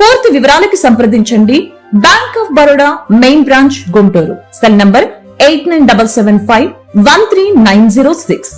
పూర్తి వివరాలకి సంప్రదించండి. Bank of Baroda main branch Guntur cell number eight nine double seven five one three nine zero six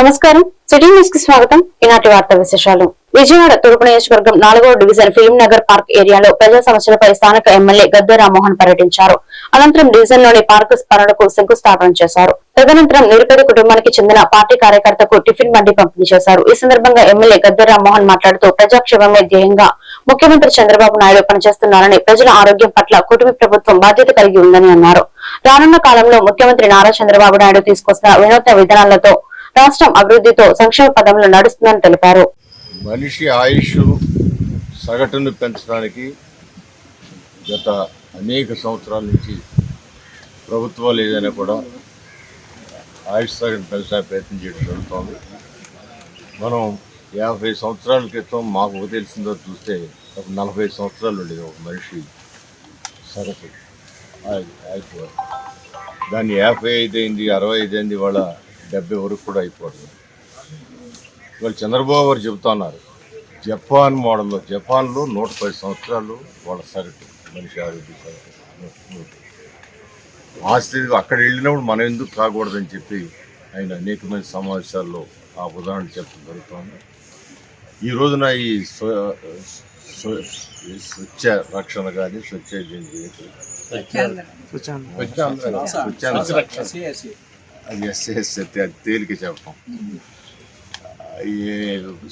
నమస్కారం. City న్యూస్కి స్వాగతం. ఈనాటి వార్తా విశేషాలు. విజయవాడ తూర్పు నియోజకవర్గం నాలుగో డివిజన్ ఫిలిం నగర్ పార్క్ ఏరియాలో ప్రజా సమస్యలపై స్థానిక ఎమ్మెల్యే గద్దె రామ్మోహన్ పర్యటించారు. అనంతరం డివిజన్లోని పార్కు స్మరణకు శంకుస్థాపన చేశారు. తదనంతరం నిరుపేద కుటుంబానికి చెందిన పార్టీ కార్యకర్తకు టిఫిన్ బండి పంపిణీ చేశారు. ఈ సందర్భంగా ఎమ్మెల్యే గద్దె రామ్మోహన్ మాట్లాడుతూ ప్రజాక్షేమమే ధ్యేయంగా ముఖ్యమంత్రి చంద్రబాబు నాయుడు పనిచేస్తున్నారని ప్రజల ఆరోగ్యం పట్ల కుటుంబ ప్రభుత్వం బాధ్యత కలిగి ఉందని అన్నారు. రానున్న కాలంలో ముఖ్యమంత్రి నారా చంద్రబాబు నాయుడు తీసుకొస్తున్న వినూత్న విధానాలతో రాష్ట్రం అభివృద్ధితో సంక్షేమ పదంలో నడుస్తుందని తెలిపారు. మనిషి ఆయుష్ సగటును పెంచడానికి గత అనేక సంవత్సరాల నుంచి ప్రభుత్వాలు ఏదైనా కూడా ఆయుష్ సగటును పెంచడానికి ప్రయత్నం చేయడం జరుగుతోంది. మనం యాభై సంవత్సరాల క్రితం మాకు తెలిసిందో చూస్తే ఒక నలభై సంవత్సరాలు ఉండేది ఒక మనిషి సగటు దాన్ని యాభై ఐదు అయింది అరవై ఐదు అయింది వాళ్ళ డెబ్బై వరకు కూడా అయిపోతుంది. ఇవాళ చంద్రబాబు గారు చెబుతున్నారు జపాన్ మోడల్లో జపాన్లో నూట పది సంవత్సరాలు వాళ్ళ సగటు మనిషి ఆరోగ్య సగటు. ఆ స్థితి అక్కడ వెళ్ళినప్పుడు మనం ఎందుకు కాకూడదని చెప్పి ఆయన అనేకమైన సమావేశాల్లో ఆ ఉదాహరణ చెప్పడం జరుగుతుంది. ఈ రోజున ఈ స్వ స్వ- ఈ స్వచ్ఛ రక్షణ కానీ స్వచ్ఛ అది ఎస్ ఎస్ అది తేలిక చెప్పం.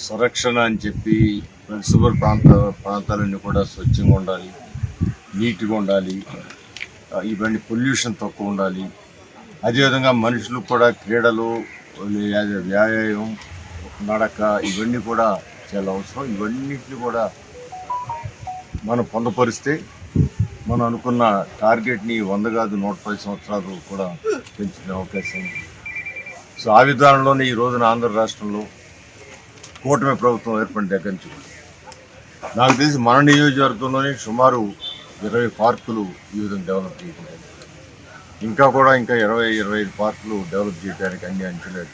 సంరక్షణ అని చెప్పి పరిశుభ్ర ప్రాంత ప్రాంతాలన్నీ కూడా స్వచ్ఛంగా ఉండాలి నీట్గా ఉండాలి ఇవన్నీ పొల్యూషన్ తక్కువ ఉండాలి. అదేవిధంగా మనుషులు కూడా క్రీడలు వ్యాయామం నడక ఇవన్నీ కూడా చాలా అవసరం. ఇవన్నిటిని కూడా మనం పొందపరిస్తే మనం అనుకున్న టార్గెట్ని వంద కాదు నూట పది సంవత్సరాలు కూడా పెంచుకునే అవకాశం ఉంది. సో ఆ విధానంలోనే ఈ రోజున ఆంధ్ర రాష్ట్రంలో కూటమి ప్రభుత్వం ఏర్పడిన దగ్గర నుంచి నాకు తెలిసి మన నియోజకవర్గంలోనే సుమారు ఇరవై పార్కులు ఈ విధంగా డెవలప్ చేయకుండా ఇంకా కూడా ఇంకా ఇరవై ఇరవై ఐదు పార్కులు డెవలప్ చేయడానికి అన్ని అంచనా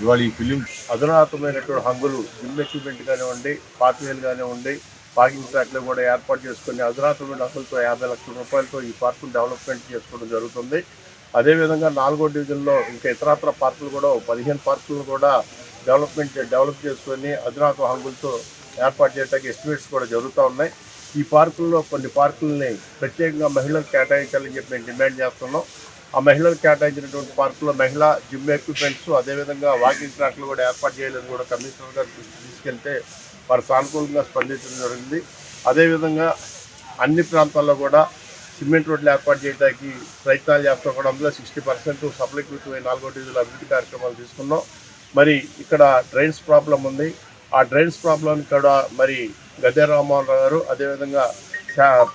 ఇవాళ ఈ ఫిలిం అధునాతమైనటువంటి హంగులు ఫిల్మ్ ఎక్విప్మెంట్ కానివ్వండి పార్క్వేలు కానివ్వండి పార్కింగ్ ప్లాట్లు కూడా ఏర్పాటు చేసుకుని అధునాతమైన హంగులతో యాభై లక్షల రూపాయలతో ఈ పార్కును డెవలప్మెంట్ చేసుకోవడం జరుగుతుంది. అదేవిధంగా నాలుగో డివిజన్లో ఇంకా ఇతరత్ర పార్కులు కూడా పదిహేను పార్కులను కూడా డెవలప్మెంట్ డెవలప్ చేసుకొని అధునాతన హంగులతో ఏర్పాటు చేయడానికి ఎస్టిమేట్స్ కూడా జరుగుతూ ఉన్నాయి. ఈ పార్కుల్లో కొన్ని పార్కుల్ని ప్రత్యేకంగా మహిళలకు కేటాయించాలని చెప్పి మేము డిమాండ్ చేస్తున్నాం. ఆ మహిళలకు కేటాయించినటువంటి పార్కులో మహిళా జిమ్ ఎక్విప్మెంట్స్ అదేవిధంగా వాకింగ్ ట్రాక్లు కూడా ఏర్పాటు చేయాలని కూడా కమిషనర్ గారు దృష్టి తీసుకెళ్తే వారు సానుకూలంగా స్పందించడం జరిగింది. అదేవిధంగా అన్ని ప్రాంతాల్లో కూడా సిమెంట్ రోడ్లు ఏర్పాటు చేయడానికి ప్రయత్నాలు చేస్తాం కూడా అందులో సిక్స్టీ పర్సెంట్ సఫలీకృతమైన నాలుగో డివిజన్ అభివృద్ధి కార్యక్రమాలు తీసుకున్నాం. మరి ఇక్కడ డ్రైన్స్ ప్రాబ్లం ఉంది. ఆ డ్రైన్స్ ప్రాబ్లం కూడా మరి గద్దె రామ్మోహన్ రావు గారు అదేవిధంగా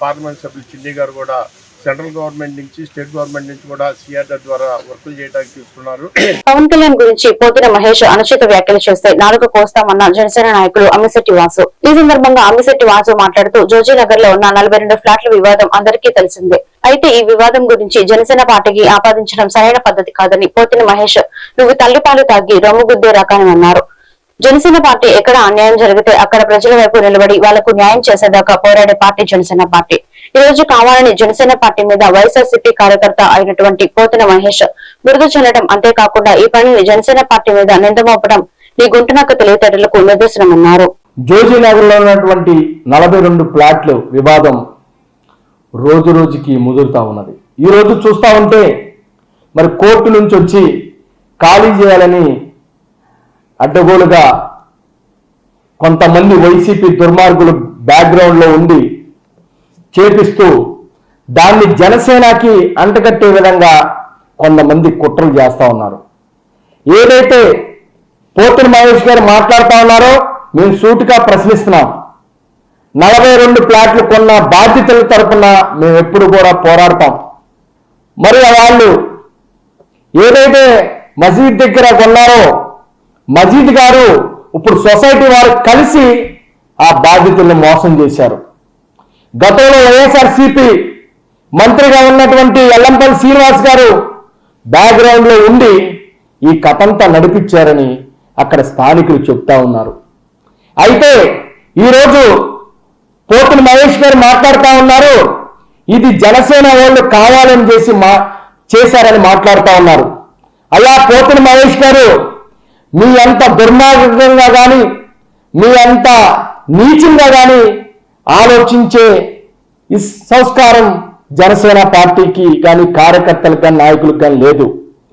పార్లమెంట్ సభ్యులు చిన్ని గారు కూడా సెంట్రల్ గవర్నమెంట్ నుంచి స్టేట్ గవర్నమెంట్ నుంచి కూడా సిఆర్ఆర్ ద్వారా వర్కులు చేయడానికి తీసుకున్నారు. పవన్ కళ్యాణ్ గురించి పోతిన మహేష్ అనుచిత వ్యాఖ్యలు చేస్తే నాలుగు కోస్తామన్న జనసేన నాయకులు అమ్మిశెట్టి వాసు. ఈ సందర్భంగా అమ్మిశెట్టి వాసు మాట్లాడుతూ జోజీనగర్లో ఉన్న నలభై రెండు ఫ్లాట్ల వివాదం అందరికీ తెలిసిందే. అయితే ఈ వివాదం గురించి జనసేన పార్టీకి ఆపాదించడం సరైన పద్ధతి కాదని పోతిన మహేష్ నువ్వు తల్లిపాలు తాగి రొమ్ముగుద్దే రకాని అన్నారు జనసేన పార్టీ ఎక్కడ అన్యాయం జరిగితే అక్కడ ప్రజల వైపు నిలబడి వాళ్ళకు న్యాయం చేసేదాకా పోరాడే పార్టీ జనసేన పార్టీ. ఈ రోజు కావాలని జనసేన పార్టీ మీద వైఎస్ఆర్సీపీ కార్యకర్త అయినటువంటి కోతన మహేష్ బురద చల్లడం అంతేకాకుండా ఈ పనిని జనసేన పార్టీ మీద నిందమోపడం నీ గుంటునక్క తెలివితేటలకు నిదర్శనమన్నారు. జోజీనగర్లో ఉన్నటువంటి నలభై రెండు ప్లాట్లు వివాదం రోజు రోజుకి ముదురుతా ఉన్నది. ఈ రోజు చూస్తా ఉంటే మరి కోర్టు నుంచి వచ్చి ఖాళీ చేయాలని అడ్డగోలుగా కొంతమంది వైసీపీ దుర్మార్గులు బ్యాక్గ్రౌండ్లో ఉండి చేపిస్తూ దాన్ని జనసేనకి అంటగట్టే విధంగా కొంతమంది కుట్రలు చేస్తా ఉన్నారు. ఏదైతే పోతుని మహేష్ గారు మాట్లాడుతూ ఉన్నారో మేము సూటిగా ప్రశ్నిస్తున్నాం. నలభై రెండు ప్లాట్లు కొన్న బాధ్యతల తరపున మేము ఎప్పుడు కూడా పోరాడతాం. మరి వాళ్ళు ఏదైతే మసీద్ దగ్గర కొన్నారో మసీద్ గారు ఇప్పుడు సొసైటీ వారు కలిసి ఆ బాధ్యతల్ని మోసం చేశారు. గతంలో వైఎస్ఆర్సీపీ మంత్రిగా ఉన్నటువంటి ఎల్లంపల్లి శ్రీనివాస్ గారు బ్యాక్గ్రౌండ్లో ఉండి ఈ కథంతా నడిపించారని అక్కడ స్థానికులు చెప్తా ఉన్నారు. అయితే ఈరోజు పోతుని మహేష్ గారు మాట్లాడుతూ ఉన్నారు. ఇది జనసేన వాళ్ళు కావాలని చేసి మా చేశారని మాట్లాడుతూ ఉన్నారు. అలా పోతుని మహేష్ గారు మీ అంత దుర్మార్గంగా కానీ మీ అంత నీచంగా కానీ ఆలోచించే ఈ సంస్కారం జనసేన పార్టీకి కానీ కార్యకర్తలకు కానీ నాయకులకు కానీ లేదు.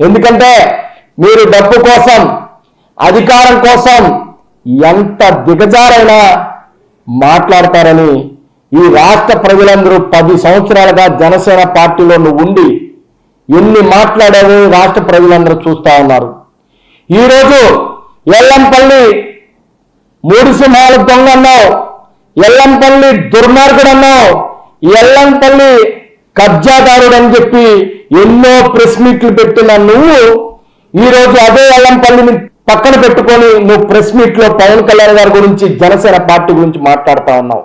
ఎందుకంటే మీరు డబ్బు కోసం అధికారం కోసం ఎంత దిగజారైనా మాట్లాడతారని ఈ రాష్ట్ర ప్రజలందరూ పది సంవత్సరాలుగా జనసేన పార్టీలో నువ్వు ఉండి ఎన్ని మాట్లాడావో రాష్ట్ర ప్రజలందరూ చూస్తా ఉన్నారు. ఈరోజు ఎల్లంపల్లి మూడు సింహాల దొంగ అన్నావు. ఎల్లంపల్లి దుర్మార్గుడన్నావు. ఎల్లంపల్లి కబ్జాదారుడు అని చెప్పి ఎన్నో ప్రెస్ మీట్లు పెట్టిన నువ్వు ఈరోజు అదే ఎల్లంపల్లిని పక్కన పెట్టుకొని నువ్వు ప్రెస్ మీట్లో పవన్ కళ్యాణ్ గారి గురించి జనసేన పార్టీ గురించి మాట్లాడుతూ ఉన్నావు.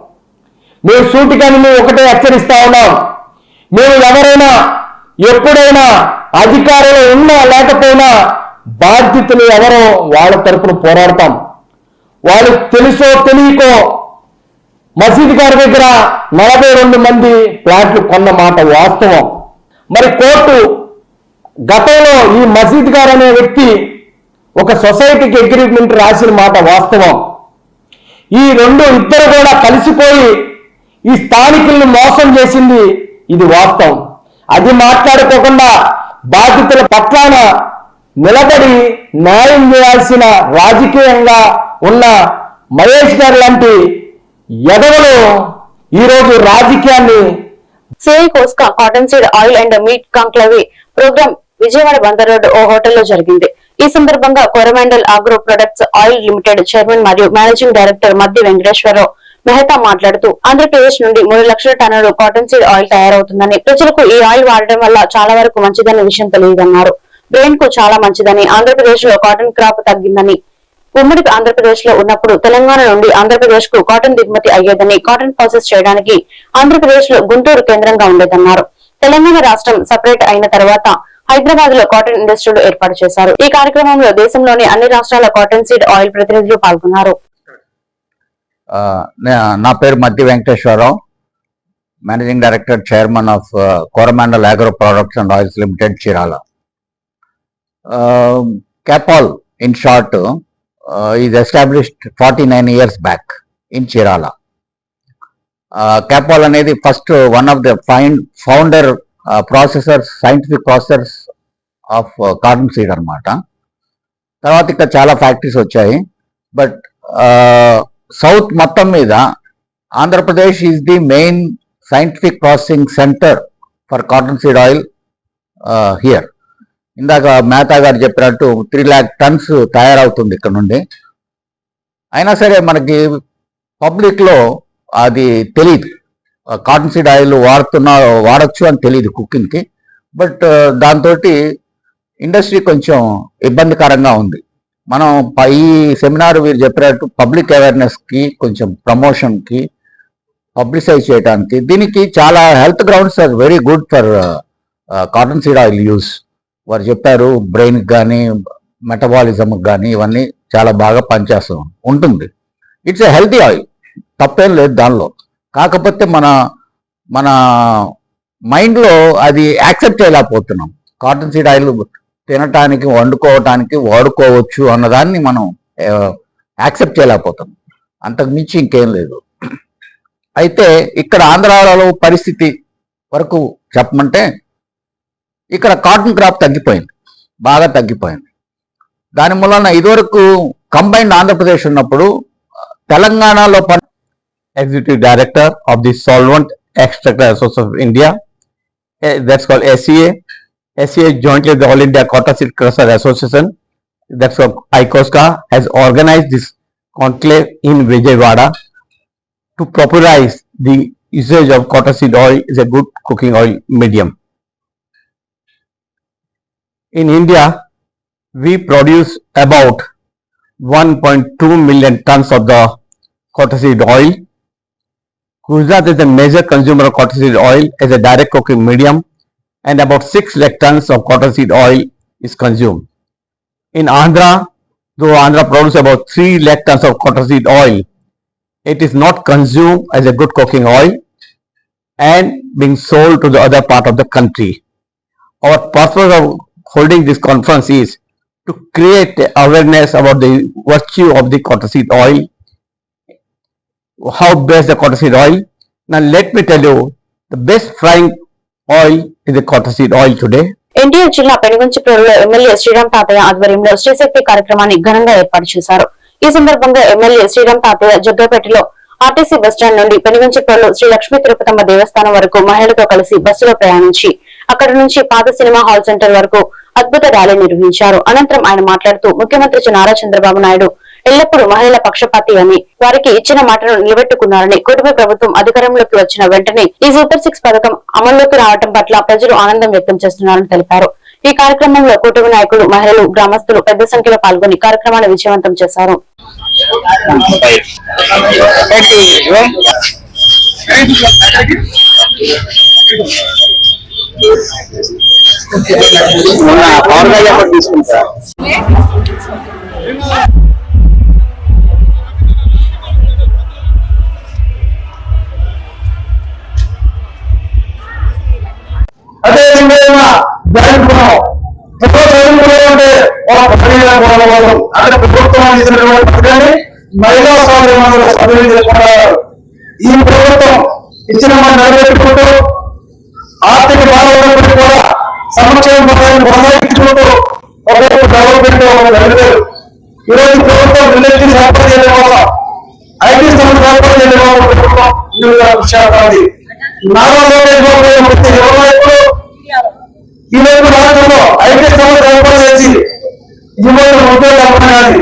మేము సూటికని మేము ఒకటే హెచ్చరిస్తా ఉన్నాం మేము ఎవరైనా ఎప్పుడైనా అధికారులు ఉన్నా లేకపోయినా బాధ్యతలు ఎవరో వాళ్ళ తరపున పోరాడతాం. వాళ్ళు తెలుసో తెలియకో మసీద్ గారి దగ్గర నలభై రెండు మంది ప్లాట్లు కొన్న మాట వాస్తవం. మరి కోర్టు గతంలో ఈ మసీద్ గారు అనే వ్యక్తి ఒక సొసైటీకి అగ్రిమెంట్ రాసిన మాట వాస్తవం. ఈ రెండు ఇద్దరు కూడా కలిసిపోయి ఈ స్థానికుల్ని మోసం చేసింది ఇది వాస్తవం. అది మాట్లాడుకోకుండా బాధితుల పట్లాన నిలబడి న్యాయం చేయాల్సిన రాజకీయంగా ఉన్న మహేష్ గారు లాంటి ఎదవలు ఈరోజు రాజకీయాన్ని సిఐ కోస్కా cotton seed oil and meet కాంక్లవి programme Vijayawada Bandar road ఓ హోటల్లో జరిగింది. ఈ సందర్భంగా Coromandel agro products oil limited chairman మరియు మేనేజింగ్ డైరెక్టర్ మధ్య వెంకటేశ్వరరావు మెహతా మాట్లాడుతూ ఆంధ్రప్రదేశ్ నుండి మూడు లక్షల టన్నులు కాటన్ సీడ్ ఆయిల్ తయారవుతుందని ప్రజలకు ఈ ఆయిల్ వాడటం వల్ల చాలా వరకు మంచిదనే విషయం తెలియదన్నారు. బ్రెయిన్కు చాలా మంచిదని ఆంధ్రప్రదేశ్లో కాటన్ క్రాప్ తగ్గిందని ఉమ్మడి ఆంధ్రప్రదేశ్లో ఉన్నప్పుడు తెలంగాణ నుండి ఆంధ్రప్రదేశ్కు కాటన్ దిగుమతి అయ్యేదని కాటన్ ప్రాసెస్ చేయడానికి ఆంధ్రప్రదేశ్లో గుంటూరు కేంద్రంగా ఉండేదన్నారు. తెలంగాణ రాష్ట్రం సపరేట్ అయిన తర్వాత హైదరాబాద్లో కాటన్ ఇండస్ట్రీలు ఏర్పాటు చేశారు. ఈ కార్యక్రమంలో దేశంలోని అన్ని రాష్ట్రాల కాటన్ సీడ్ ఆయిల్ ప్రతినిధులు పాల్గొన్నారు. నా పేరు Maddi Venkateswara Rao managing director chairman of Coromandel agro products and oils limited Chirala Kapal in short is established forty nine years back in Chirala Kapal అనేది first one of the find founder processors scientific processors of corn seed అన్నమాట. తర్వాత ఇక్కడ చాలా factories వచ్చాయి. But south మొత్తం మీద Andhra Pradesh is the main scientific processing centre for cotton seed oil here ఇందాక మేతా గారు చెప్పినట్టు త్రీ ల్యాక్ టన్స్ తయారవుతుంది ఇక్కడ నుండి. అయినా సరే మనకి పబ్లిక్లో అది తెలియదు కాటన్ సీడ్ ఆయిల్ వాడుతున్నా వాడచ్చు అని తెలియదు కుకింగ్కి బట్ దాంతో ఇండస్ట్రీ కొంచెం ఇబ్బందికరంగా ఉంది. మనం ఈ సెమినార్ మీరు చెప్పినట్టు పబ్లిక్ అవేర్నెస్కి కొంచెం ప్రమోషన్కి పబ్లిసైజ్ చేయడానికి దీనికి చాలా health grounds are very good for cotton seed oil use వారు చెప్పారు బ్రెయిన్కి కానీ మెటబాలిజంకి కానీ ఇవన్నీ చాలా బాగా పనిచేస్తూ ఉంటుంది. ఇట్స్ ఎ హెల్తీ ఆయిల్ తప్పేం లేదు దానిలో. కాకపోతే మన మన మైండ్లో అది యాక్సెప్ట్ చేయలేకపోతున్నాం. కాటన్ సీడ్ ఆయిల్ తినటానికి వండుకోవటానికి వాడుకోవచ్చు అన్నదాన్ని మనం యాక్సెప్ట్ చేయలేకపోతున్నాం అంతకు మించి ఇంకేం లేదు. అయితే ఇక్కడ ఆంధ్రాలో పరిస్థితి వరకు చెప్పమంటే ఇక్కడ కాటన్ క్రాప్ తగ్గిపోయింది. బాగా తగ్గిపోయింది. దాని మూలన ఇదివరకు కంబైన్డ్ ఆంధ్రప్రదేశ్ ఉన్నప్పుడు తెలంగాణలో పని executive director of the solvent extractor association of India that's call SCA SCA jointly all India cotton seed crusher association that's call ఐకోస్కా has organise this conclave in Vijayawada to popularise the usage of cotton seed oil is a good cooking oil medium In India, we produce about 1.2 million tons of the cotton seed oil. Gujarat is a major consumer of cotton seed oil as a direct cooking medium and about 6 lakh tons of cottonseed oil is consumed. In Andhra, though Andhra produces about 3 lakh tons of cottonseed oil, it is not consumed as a good cooking oil and being sold to the other part of the country. Our purpose of holding this conference is to create awareness about the virtue of the cottonseed oil, how best the cottonseed oil. Now let me tell you, the best frying oil is the cottonseed oil today. NTR జిల్లా పెనుగంచిప్రోలులో MLA Sriram తాతయ్య ఆధ్వర్యంలో శ్రీశక్తి కార్యక్రమాన్ని ఘనంగా ఏర్పాటు చేశారు ఈ సందర్భంగా ఎమ్మెల్యే శ్రీరామ్ తాతయ్య జగ్గపేటలో ఆర్టీసీ బస్టాండ్ నుండి పెనుగంచిప్రోలు శ్రీ లక్ష్మీ తిరుపతమ్మ దేవస్థానం వరకు మహిళలతో కలిసి బస్సులో ప్రయాణించి అక్కడి నుంచి పాత సినిమా హాల్ సెంటర్ వరకు అద్భుత ర్యాలీ నిర్వహించారు. అనంతరం ఆయన మాట్లాడుతూ ముఖ్యమంత్రి నారా చంద్రబాబు నాయుడు ఎల్లప్పుడూ మహిళల పక్షపాతి అని వారికి ఇచ్చిన మాటను నిలబెట్టుకున్నారని కుటుంబ ప్రభుత్వం అధికారంలోకి వచ్చిన వెంటనే ఈ సూపర్ సిక్స్ పథకం అమల్లోకి రావడం పట్ల ప్రజలు ఆనందం వ్యక్తం చేస్తున్నారని తెలిపారు. ఈ కార్యక్రమంలో కూటమి నాయకులు మహిళలు గ్రామస్తులు పెద్ద సంఖ్యలో పాల్గొని కార్యక్రమాన్ని విజయవంతం చేశారు. అదే విధంగా బ్యాంకులో అంటే అక్కడ ప్రభుత్వం ఇచ్చినటువంటి పథకాన్ని మహిళా స్వాతంత్ర సభ్యులు ఈ ప్రభుత్వం ఇచ్చిన మన నిలబెట్టుకుంటూ ఆర్థిక బాధపడినప్పటికీ కూడా సంక్షేమ పథకాన్ని కొనసాగించుకుంటూ ఒకవైపు డెవలప్మెంట్ జరుగుతారు ఈరోజు ప్రభుత్వం రిలేషన్ ఏర్పాటు చేయడం వల్ల ఐటీ సంస్థ ఏర్పాటు చేయడం వల్ల ప్రభుత్వం నారా ప్రతి ఈ వైపు రాష్ట్రంలో ఐటీ సంస్థ ఏర్పాటు చేసి కానీ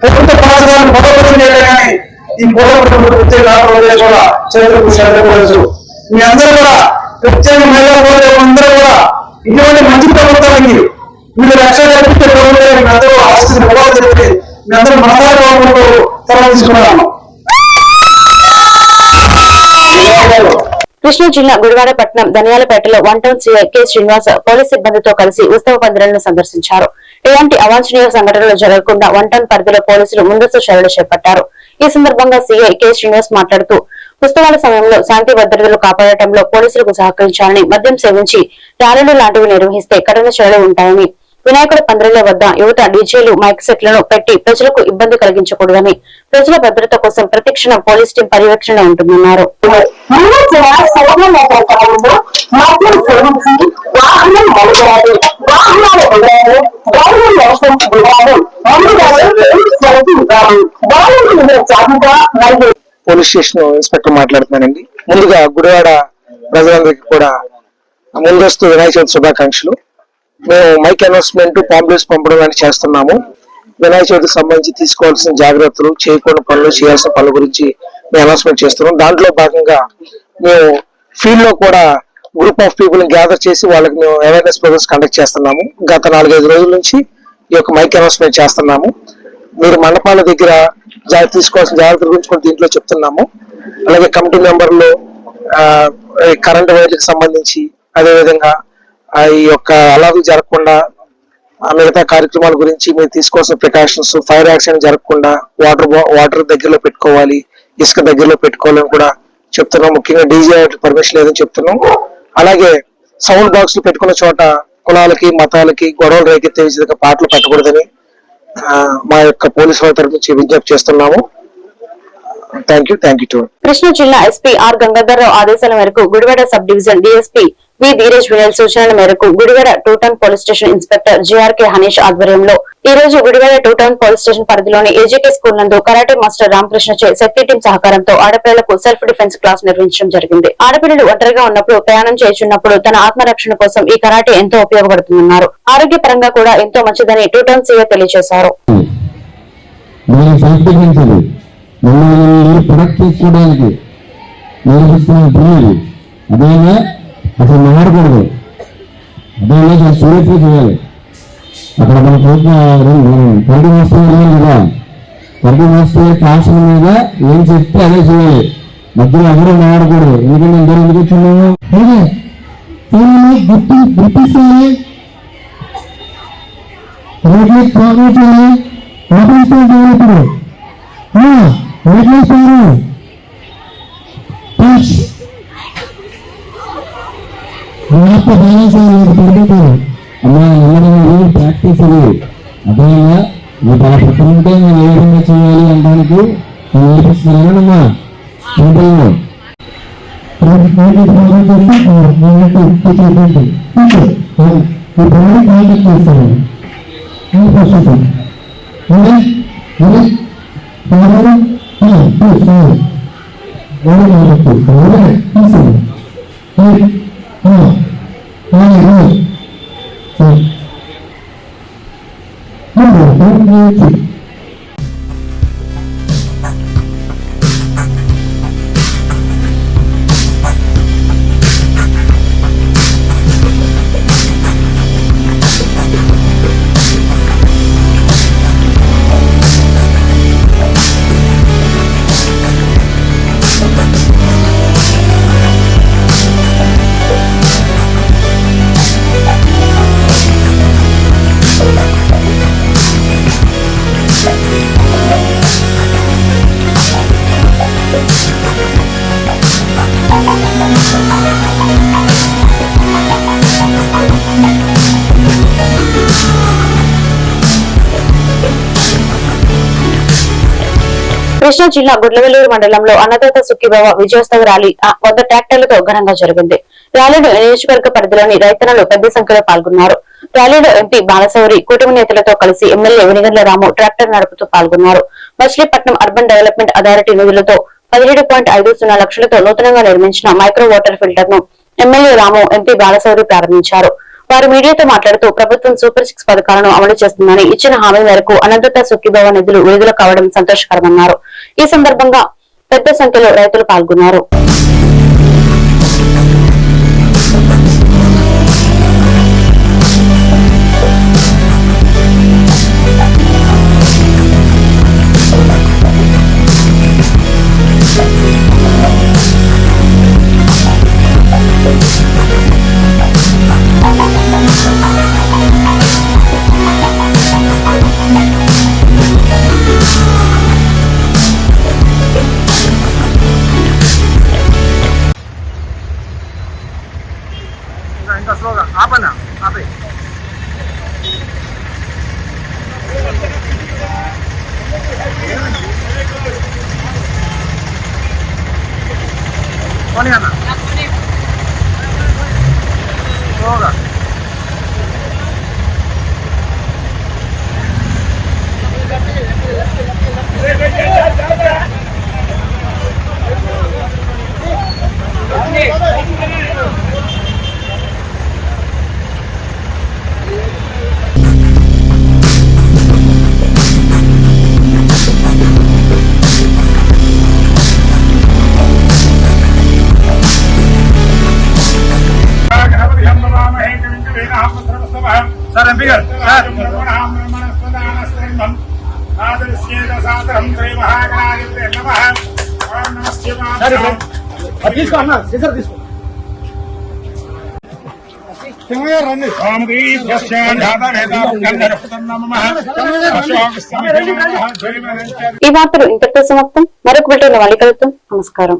ప్రభుత్వ పాఠశాలను బలోపేతం చేయడం కానీ ఈ పూర్వ ప్రత్యేక ఆంధ్రప్రదేశ్ కూడా చేతులకు మీ అందరూ కూడా ప్రత్యేక మహిళా మంచి ప్రభుత్వానికి మీరు రక్షణ కల్పిస్తే ప్రభుత్వం మీ అందరూ ఆశిస్తున్న గొడవ చెప్పి మీ అందరూ మనసారి తరలి తీసుకున్నాము. కృష్ణా జిల్లా గుడివాడపట్నం ధనియాలపేటలో one town CI K Srinivas police సిబ్బందితో కలిసి ఉత్సవ పందిరలను సందర్శించారు. ఎలాంటి అవాంఛనీయ సంఘటనలు జరగకుండా వన్ టౌన్ పరిధిలో పోలీసులు ముందస్తు చర్యలు చేపట్టారు. ఈ సందర్భంగా సీఐ కె శ్రీనివాస్ మాట్లాడుతూ ఉత్సవాల సమయంలో శాంతి భద్రతలు కాపాడటంలో పోలీసులకు సహకరించాలని మద్యం సేవించి ర్యాలీలు లాంటివి నిర్వహిస్తే కఠిన చర్యలు ఉంటాయని. వినాయకుడి పందిరిల వద్ద యువత డీజేలు మైక్ సెట్లను పెట్టి ప్రజలకు ఇబ్బంది కలిగించకూడదని ప్రజల భద్రత కోసం ప్రతిక్షణ పోలీస్ టీం పర్యవేక్షణ ఉంటుందన్నారు. వాహనాలు పోలీస్ స్టేషన్ ఇన్స్పెక్టర్ మాట్లాడుతున్నానండి. ముందుగా గుడివాడ ప్రజలందరికీ కూడా ముందస్తు వినాయక చవితి శుభాకాంక్షలు. మేము మైక్ అనౌన్స్మెంట్ పాంప్లెట్స్ పంపడం అని చేస్తున్నాము. వినాయక చవితికి సంబంధించి తీసుకోవాల్సిన జాగ్రత్తలు చేయకూడని పనులు చేయాల్సిన పనుల గురించి మేము అనౌన్స్మెంట్ చేస్తున్నాం. దాంట్లో భాగంగా మేము ఫీల్డ్లో కూడా గ్రూప్ ఆఫ్ పీపుల్ గ్యాదర్ చేసి వాళ్ళకి మేము అవేర్నెస్ ప్రోగ్రామ్స్ కండక్ట్ చేస్తున్నాము. గత నాలుగైదు రోజుల నుంచి ఈ యొక్క మైక్ అనౌన్స్మెంట్ చేస్తున్నాము. మీరు మండపాల దగ్గర తీసుకోవాల్సిన జాగ్రత్తల గురించి కూడా దీంట్లో చెప్తున్నాము. అలాగే కమిటీ మెంబర్లు కరెంట్ వైర్లకు సంబంధించి అదేవిధంగా ఆ ఈ యొక్క అలాగే జరగకుండా ఆ మిగతా కార్యక్రమాల గురించి మీరు తీసుకోవాల్సిన ప్రికాషన్స్ ఫైర్ యాక్సిడెంట్ జరగకుండా వాటర్ వాటర్ దగ్గరలో పెట్టుకోవాలి ఇసుక దగ్గరలో పెట్టుకోవాలని కూడా చెప్తున్నాం. ముఖ్యంగా డీజే పర్మిషన్ లేదని చెప్తున్నాం. అలాగే సౌండ్ బాక్స్ పెట్టుకున్న చోట కులాలకి మతాలకి గొడవలు రేకెత్తే విధంగా పాటలు పెట్టకూడదని మా యొక్క పోలీసు వారి తరఫు నుంచి విజ్ఞప్తి చేస్తున్నాము. Thank you thank you Krishna జిల్లా ఎస్పీ ఆర్ గంగాధర్రావు ఆదేశాల మేరకు Gudivada sub division DSP V Dheeraj Vinal సూచనల మేరకు Gudivada two town police station inspector GRK Hanish ఆధ్వర్యంలో ఈ రోజు Gudivada two town police station పరిధిలోని ఏజీకే స్కూల్ నందు కరాటే మాస్టర్ రామకృష్ణ చే శక్తి టీం సహకారంతో ఆడపిల్లలకు సెల్ఫ్ డిఫెన్స్ క్లాస్ నిర్వహించడం జరిగింది. ఆడపిల్లలు ఒంటరిగా ఉన్నప్పుడు ప్రయాణం చేస్తున్నప్పుడు తన ఆత్మరక్షణ కోసం ఈ కరాటే ఎంతో ఉపయోగపడుతుందన్నారు. ఆరోగ్యపరంగా కూడా ఎంతో మంచిదని టూ టౌన్ సీఏ తెలియజేశారు. ప్రొడక్ట్ చేసుకోవడానికి అదేనా అసలు మాడకూడదు అదేనా చాలా సీరియస్గా చేయాలి అక్కడ మన ప్రభుత్వం పండు మాస్టర్ లేదు కదా. పండు మాస్టర్ క్లాసుల మీద ఏం చెప్తే అదే చేయాలి. మధ్యలో ఎవరూ మాడకూడదు ఎందుకంటే ఇద్దరు ఎందుకు వచ్చినాము అదే దీనిని గుర్తి గుర్తిస్తాయి రోడ్లు ఇప్పుడు. వదిలేశారు నాకు బ్యాలెన్స్ పడుతుంటారు అమ్మా వెళ్ళడం ప్రాక్టీస్ అది అదేవిధంగా ఈ అలా పుట్టింటే మనం ఏ విధంగా చేయాలి అనడానికి నేను నేర్పిస్తున్నానమ్మా చిన్నపిల్లలు చేస్తాను 八六五，嗯，六五八六五。కృష్ణా జిల్లా గుడ్లవెల్లూరు మండలంలో అన్నదాత సుఖీభావ విజయోత్సవ ర్యాలీ ఆ, వంద ట్రాక్టర్లతో ఘనంగా జరిగింది. ర్యాలీలో నియోజకవర్గ పరిధిలోని రైతన్నలు పెద్ద సంఖ్యలో పాల్గొన్నారు. ర్యాలీలో ఎంపీ బాలశౌరి కుటుంబ నేతలతో కలిసి ఎమ్మెల్యే వెనిగండ్ల రాము ట్రాక్టర్ నడుపుతూ పాల్గొన్నారు. మచిలీపట్నం అర్బన్ డెవలప్మెంట్ అథారిటీ నిధులతో పదిహేడు పాయింట్ ఐదు సున్నా లక్షలతో నూతనంగా నిర్మించిన మైక్రో వాటర్ ఫిల్టర్ను ఎమ్మెల్యే రాము ఎంపీ బాలశౌరి ప్రారంభించారు. వారు మీడియాతో మాట్లాడుతూ ప్రభుత్వం సూపర్ సిక్స్ పథకాలను అమలు చేస్తుందని ఇచ్చిన హామీ మేరకు అనంతత సుఖీభవ నిధులు విడుదల కావడం సంతోషకరమన్నారు. ఈ సందర్భంగా పెద్ద సంఖ్యలో రైతులు పాల్గొన్నారు. Olha, Ana. Joga. Thank you. Sir MP గారు తీసుకో అన్న సీజర్ తీసుకో. ఈ వార్తలు ఇంతటితో సమాప్తం. మరొక బిల్టన్ మళ్ళీ కలుద్దాం. నమస్కారం.